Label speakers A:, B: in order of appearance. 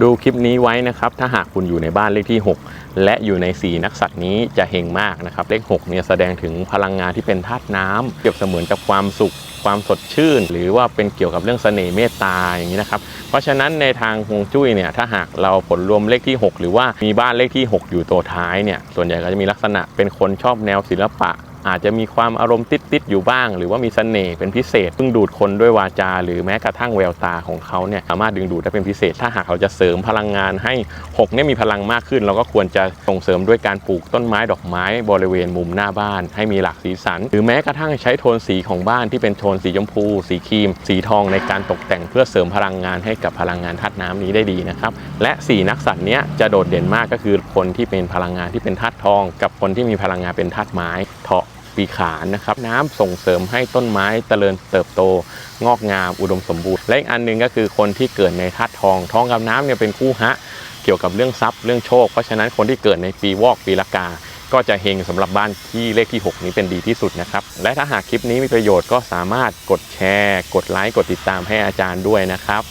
A: ดูคลิปนี้ไว้นะครับ ถ้าหากคุณอยู่ในบ้านเลขที่ 6 และอยู่ใน 4 นักสัตว์นี้จะเฮงมากนะครับ เลข6เนี่ยแสดงถึงพลังงานที่เป็นธาตุน้ำเปรียบเสมือนกับความสุข ความสดชื่น หรือว่าเป็นเกี่ยวกับเรื่องเสน่ห์เมตตาอย่างนี้นะครับ เพราะฉะนั้นในทางฮวงจุ้ยเนี่ยถ้าหากเราผลรวมเลขที่ 6 หรือว่ามีบ้านเลขที่ 6 อยู่ตัวท้ายเนี่ยส่วนใหญ่ก็จะมีลักษณะเป็นคนชอบแนวศิลปะ อาจจะมีความอารมณ์ติดๆอยู่บ้าง หรือว่ามีเสน่ห์เป็นพิเศษซึ่งดูดคนด้วยวาจา หรือแม้กระทั่งแววตาของเขาเนี่ยสามารถดึงดูดได้เป็นพิเศษ ถ้าหากเราจะเสริมพลังงานให้6เนี่ยมีพลังมากขึ้น เราก็ควรจะส่งเสริมด้วยการปลูกต้นไม้ดอกไม้บริเวณมุมหน้าบ้าน ให้มีหลากสีสัน หรือแม้กระทั่งใช้โทนสีของบ้านที่เป็นโทนสีชมพู สีครีม สีทองในการตกแต่งเพื่อเสริมพลังงานให้กับพลังงานธาตุน้ำนี้ได้ดีนะครับและสีนักสัตว์เนี้ยจะโดดเด่นมากก็คือคนที่เป็นพลังงานที่เป็นธาตุทอง กับคนที่มีพลังงานเป็นธาตุไม้เถาะ ปีขานนะครับน้ำส่งเสริมให้ต้นไม้เจริญเติบโต งอกงามอุดมสมบูรณ์และอีกอันหนึ่งก็คือคนที่เกิดในธาตุทองทองกับน้ำเนี่ยเป็นคู่ฮะเกี่ยวกับเรื่องทรัพย์เรื่องโชค เพราะฉะนั้นคนที่เกิดในปีวอกปีละกา ก็จะเฮงสำหรับบ้านที่เลขที่ 6 นี้เป็นดีที่สุดนะครับ และถ้าหากคลิปนี้มีประโยชน์ก็สามารถกดแชร์ กดไลค์กดติดตามให้อาจารย์ด้วยนะครับ